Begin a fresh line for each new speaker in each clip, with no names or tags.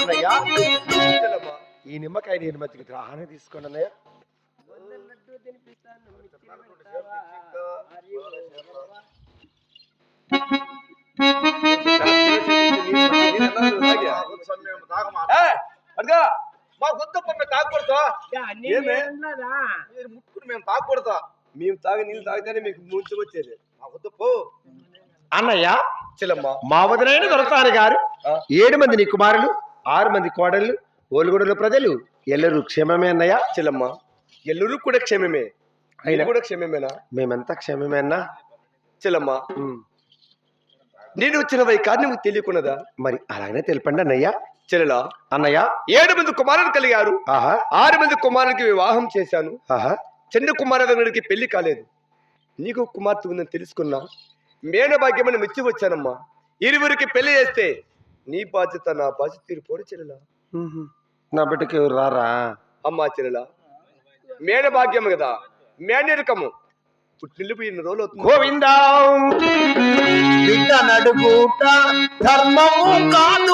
అన్నయ్య. ఈ నిమ్మకాయ నేను మతికి ఆహారం తీసుకోండి అన్నయ్య
మా గుత్త మేము తాగకూడదు? మీరు ముట్టుకుని మేము తాగకూడదు? మేము తాగి నీళ్ళు తాగితేనే మీకు ముంచు వచ్చేది. మా గుత్త పో
అన్నయ్య మా వదినైన దొరసాని గారు. ఏడు మంది నీ కుమారులు ఆరు మంది కోడళ్ళు ఓలుగొడల ప్రజలు. ఎల్లరూ క్షేమమే అన్నయ్య.
చెల్లమ్మ. ఎల్లరూ కూడా క్షేమమే.
అయినా
కూడా క్షేమమేనా?
మేమంతా క్షేమమే అన్నా.
చెల్లమ్మ. నేను వచ్చిన వైకాన్ని నువ్వు తెలియకున్నదా?
మరి అలాగనే తెలిపండి అన్నయ్య.
చెల్లెలా?
అన్నయ్య.
ఏడు మంది కుమారులు కలిగారు.
ఆహా.
ఆరు మంది కుమారులకి వివాహం చేశాను.
ఆహా.
చిన్న కుమారుడికి పెళ్ళి కాలేదు. నీకు కుమార్తె ఉందని తెలుసుకున్నా. మేన భాగ్యమని మెచ్చి వచ్చానమ్మా. ఇరువురికి పెళ్ళి చేస్తే నీ బాధ్యత నా బాధ్యత తీరిపోడు చెల్లెలా.
నా బిడ్డకి ఎవరు రారా?
అమ్మా చెల్లెలా మేన భాగ్యం కదా మేనరికము పుట్టిల్లు పోయిన రోజులు అవుతుంది.
గోవిందా. బిడ్డ నడుగుట ధర్మము కాదు.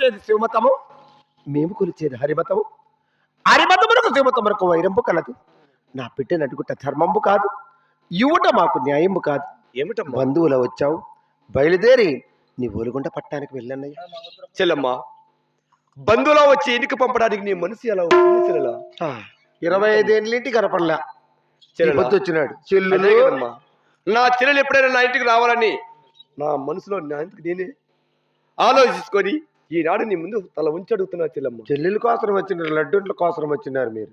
కొలిచేది శివమతము మేము కొలిచేది హరిమతము? హరిమతమునకు శివమతమునకు వైరంపు కలదు. నా నడుగుట ధర్మంబు కాదు. యువట మాకు న్యాయంబు కాదు.
ఏమిటమ్మా?
బంధువుల వచ్చావు. బయలుదేరి నీ ఒలుగుంట పట్టణానికి వెళ్ళన్నయ్య.
చెల్లమ్మ బంధువులో వచ్చి ఇంటికి పంపడానికి నీ మనసు ఎలా ఉంది చెల్లెలా?
ఇరవై ఐదేళ్ళింటి కనపడలే? పొద్దు వచ్చినాడు చెల్లు
నా చెల్లెలు ఎప్పుడైనా నా ఇంటికి రావాలని నా మనసులో నా ఇంటికి నేనే ఆలోచించుకొని ఈనాడు నీ ముందు తల ఉంచి అడుగుతున్నా చెల్లమ్మ.
చెల్లెల కోసం వచ్చినారు లడ్డుంట్ల కోసం వచ్చినారు మీరు.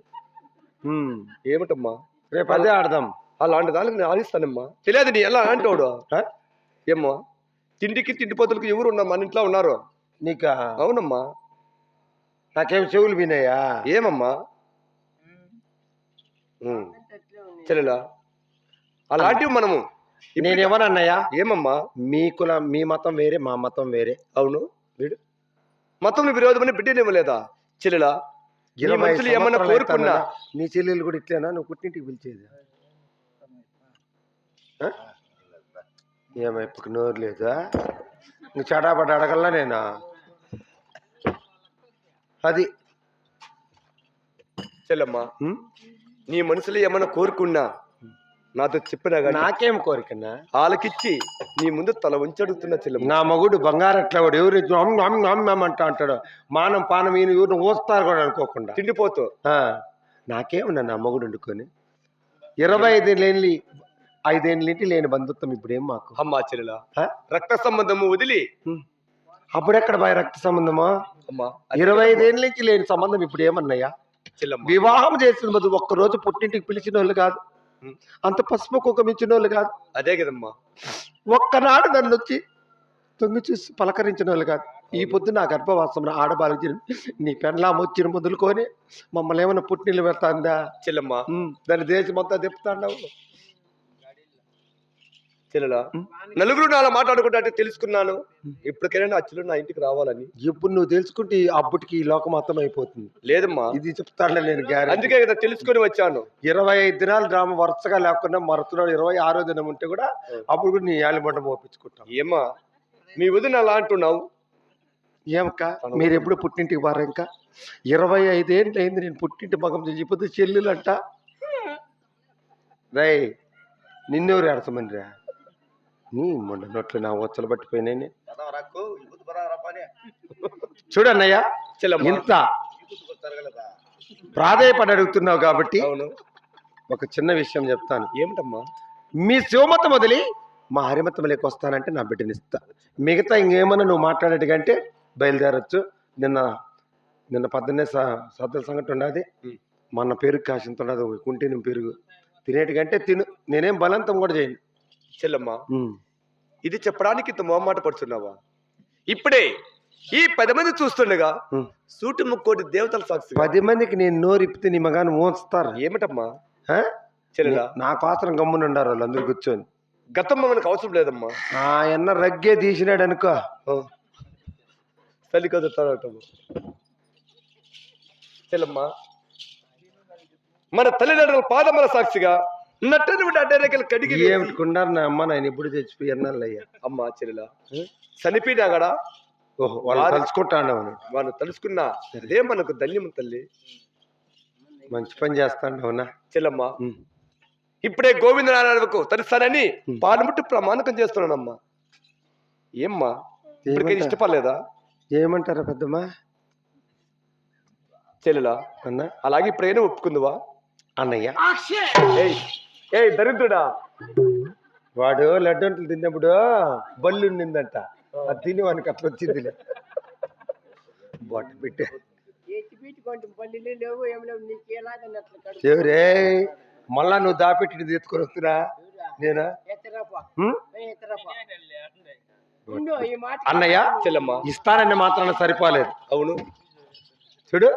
ఏమిటమ్మా?
రేపు అదే ఆడదాం.
అలాంటి దానికి నేను ఆడిస్తానమ్మా. తెలియదు నీ ఎలా అంటాడు? ఏమ్మా? తిండికి తిండిపోతులకు ఎవరు ఉన్నారు మన ఇంట్లో ఉన్నారు?
నీకా?
అవునమ్మా.
నాకేం చెవులు వినాయా?
ఏమమ్మా. చెల్లెలా? అలాంటివి మనము.
నేనేమనన్నయ్యా
ఏమమ్మా?
మీ కులం మీ మతం వేరే మా మతం వేరే.
అవును. వీడు? మొత్తం విరోధమని బిడ్డనేమలేదా చెల్లెలా
ఇరవై
మనసులో ఏమన్నా కోరుకున్నా.
నీ చెల్లెలు కూడా ఇట్లేనా? నువ్వు పుట్టింటికి పిలిచేది? ఏమో ఇప్పుడు నోరు లేదా? నువ్వు చడాపట అడగల్లా నేనా? అది.
చెల్లమ్మా? నీ మనసులో ఏమన్నా కోరుకున్నా? నాతో చెప్పినా కానీ
నాకేం కోరికన్నా
ఆలకిచ్చి నీ ముందు తల ఉంచి అడుగుతున్నా చెల్లమ్మ.
నా మగుడు బంగారు అట్లా వాడు? ఎవరు అంటా అంటాడు. మానం పానం ఈయన ఎవరిని ఓస్తారు కూడా అనుకోకుండా.
తిండిపోతూ.
నాకేమన్నా నా మగుడు వండుకొని? ఇరవై ఐదేళ్ళి ఐదేళ్ళింటి లేని బంధుత్వం ఇప్పుడేం మాకు?
అమ్మా చెల్లెలా? రక్త సంబంధము వదిలి.
అప్పుడెక్కడ బాయ్ రక్త సంబంధమా?
అమ్మా
ఇరవై ఐదేళ్ళ నుంచి లేని సంబంధం ఇప్పుడు ఏమన్నాయా వివాహం చేసిన బదులు ఒక్క రోజు పుట్టింటికి పిలిచిన వాళ్ళు కాదు. అంత పసుపు కుక్కం ఇచ్చిన వాళ్ళు కాదు.
అదే కదమ్మా.
ఒక్కనాడు నన్ను వచ్చి తొంగి చూసి పలకరించిన వాళ్ళు కాదు. ఈ పొద్దు నా గర్భవాసం ఆడబాలించిన నీ పెళ్ళాం వచ్చిన మొదలుకొని మమ్మల్ని ఏమైనా పుట్టినీళ్ళు పెడతాందా?
చెల్లమ్మ.
దాని దేశం అంతా చెప్తాండావు
చెల్లెలా? నలుగురు నాలో మాట్లాడుకుంటే తెలుసుకున్నాను. ఇప్పటికైనా నా చెల్లెలు నా ఇంటికి రావాలని.
ఇప్పుడు నువ్వు తెలుసుకుంటే ఈ అబ్బుటికి ఈ లోకం మొత్తం అయిపోతుంది.
లేదమ్మా.
ఇది చెప్తాను నేను గ్యారెంటీ.
అందుకే కదా తెలుసుకొని వచ్చాను.
ఇరవై ఐదు దినాలు డ్రామా వరుసగా లేకుండా మరుతున్నాడు ఇరవై ఆరో దినం ఉంటే కూడా అప్పుడు కూడా నీ యాలిబండ మోపించుకుంటాం.
ఏమ్మా మీ వదిన అలా అంటున్నావు?
ఏమక్క మీరు ఎప్పుడు పుట్టింటికి బారా ఇంకా? ఇరవై ఐదేళ్ళు అయింది నేను పుట్టింటి మగం చెప్పిపోతే చెల్లెలంట. రై నిన్నెవరు ఏడసమని రా నీ మొన్న నోట్లు నా వచ్చలు పట్టిపోయినాయి. చూడన్నయ్య ఇంత ప్రాధాయపడి అడుగుతున్నావు కాబట్టి ఒక చిన్న విషయం చెప్తాను.
ఏమిటమ్మా?
మీ శివమతం వదిలి మా హరిమతం లేక వస్తానంటే నా బిడ్డని ఇస్తా. మిగతా ఇంకేమన్నా నువ్వు మాట్లాడేటికంటే బయలుదేరచ్చు. నిన్న నిన్న పద్దెనే సద్దల సంగటి ఉన్నది
ఉమ్.
మొన్న పెరుగు కాసింత ఉన్నది కుంటే నువ్వు పెరుగు. తినేటికంటే తిను. నేనేం బలంతం కూడా చేయను.
చెల్లమ్మ. ఇది చెప్పడానికి ఇంత మొహమాట పడుతున్నావా ఇప్పుడే ఈ పది మంది చూస్తుండగా. సూటి ముక్కోటి దేవతల సాక్షి
పది మందికి నేను నోరిప్పితే నీ మగాన్ని మోస్తారు.
ఏమిటమ్మా? చెల్లెలా?
నా కోసం గమ్మునుండారు వాళ్ళు అందరు కూర్చొని.
గతం మనకు అవసరం లేదమ్మా.
ఆ ఎన్న రగ్గే తీసినాడు అనుకో.
తల్లి కదుతాడటము చెల్లమ్మ మన తల్లిదండ్రుల పాదముల సాక్షిగా నట్టని అడ్డరేకలు కడిగి
ఏమిటికున్నారు నా అమ్మ నేను ఇప్పుడు చచ్చిపోయి అయ్యా?
అమ్మా చెల్లెలా? చనిపోయినా కూడా
ఓహో వాళ్ళు తలుచుకుంటాను
అదే మనకు ధన్యం తల్లి.
మంచి పని చేస్తాను అవునా
చెల్లమ్మ ఇప్పుడే గోవిందనారాయణకు తలుస్తానని పాలముట్టు ప్రమాణకం చేస్తున్నానమ్మా. ఏమ్మా? ఇష్టపడలేదా?
ఏమంటారా పెద్దమ్మా?
చెల్లెలా
అన్న?
అలాగే ఇప్పుడైనా ఒప్పుకుందువా?
అన్నయ్య.
ఏయ్ ఏయ్ దరిద్రుడా?
వాడు లడ్డంట్లు తిన్నప్పుడు బల్లి ఉండిందంట. అది తిని వానికి అట్లా వచ్చిందిలే. బొట్ట పెట్టే
ఏం
ఎవరే? మళ్ళా నువ్వు దాపెట్టి తీసుకొని వస్తున్నా? నేనా? అన్నయ్య
చెల్లమ్మ
ఇస్తానని మాత్రాన సరిపోలేదు.
అవును.
చూడు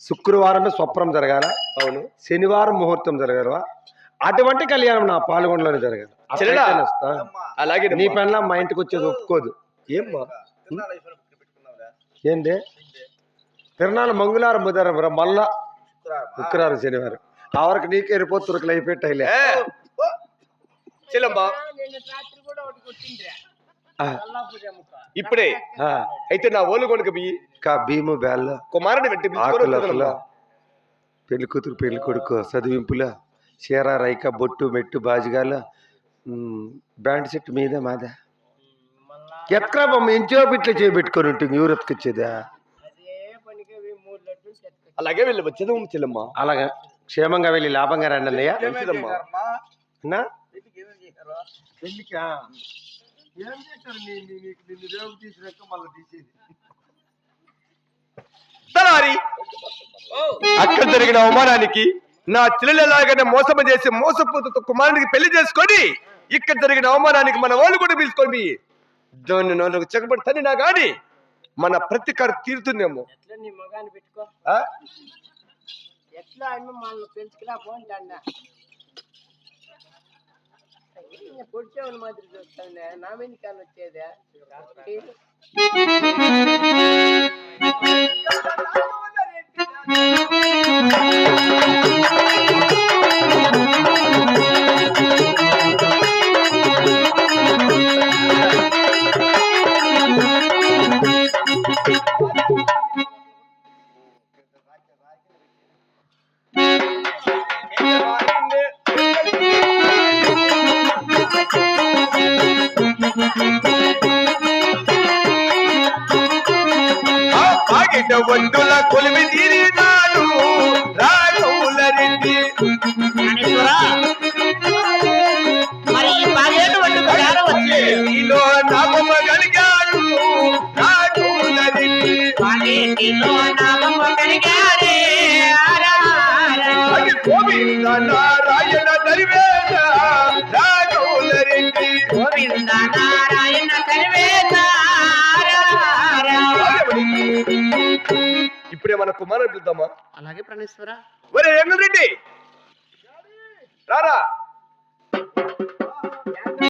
శుక్రవారం స్వప్నం జరగాల?
అవును.
శనివారం ముహూర్తం జరగరు అటువంటి కళ్యాణం నా పాల్గొండలోనే జరగదు.
అలాగే
నీ పెళ్ళ మా ఇంటికి వచ్చేది ఒప్పుకోదు.
ఏమ్మా?
ఏంటి తిరణాలు మంగళవారం బుధవారం రా, మళ్ళా శుక్రవారం. శనివారం. ఆ వరకు నీకే రిపోర్ట్ తురకలు అయిపెట్టాయిలే
ఇప్పుడే. అయితే నా ఓలు కొనుక బియ్యి
కా భీము బేళ్ళ ఆకుల
పిలుచుకొని
పెళ్ళి కూతురు పెళ్ళి కొడుకు చదివింపుల చీర రైక బొట్టు మెట్టు బాజిగాల బ్యాండ్ సెట్ మీద మాదా. ఎక్కడ బొమ్మ ఇంచో బిట్లు చేపెట్టుకొని ఉంటుంది యూరప్కి వచ్చేదా
అలాగే వెళ్ళి వచ్చేది చెల్లమ్మ.
అలాగా క్షేమంగా వెళ్ళి లాభంగా రండి అన్నయ్య.
మంచిదమ్మా
అన్నా? పెళ్ళికా? ఏం చేశారు నీ- నీ- నీకు నిన్ను రేపు తీసినాక మళ్ళీ తీసేది?
తలారి! అక్కడ జరిగిన అవమానానికి నా చెల్లెలు ఎలాగైనా మోసం చేసి మోసపోతూ కుమారునికి పెళ్ళి చేసుకొని ఇక్కడ జరిగిన అవమానానికి మన వాళ్ళు కూడా పిలుచుకొని దాన్ని నాకు చెక్కబడి నా గాని మన ప్రతీకారం తీరుతుందేమో.
ఎట్లా నీ మగాన్ని పెట్టుకో?
ఆ?
ఎట్లా అమ్మ మనల్ని పెంచుకురా పోండి అన్న. పొడిచేవని మాదిరి చూస్తాను నా మీద కాని వచ్చేదా.
ఒడ్డుల కొలిమి తీరినాడు. రాఘవుల రెడ్డి
మరి ఈ వచ్చి
నీలో నామమ కలిగాడు. రాఘవుల రెడ్డి
పాలేటిలో నామమ్మ
అది గోవింద నారాయణ దరివేద రాఘవుల రెడ్డి
గోవింద నారాయణ సర్వేశ
ఇప్పుడే మన కుమారుడు పిలుద్దామా?
అలాగే ప్రాణేశ్వర.
ఒరే రెడ్డి రారా!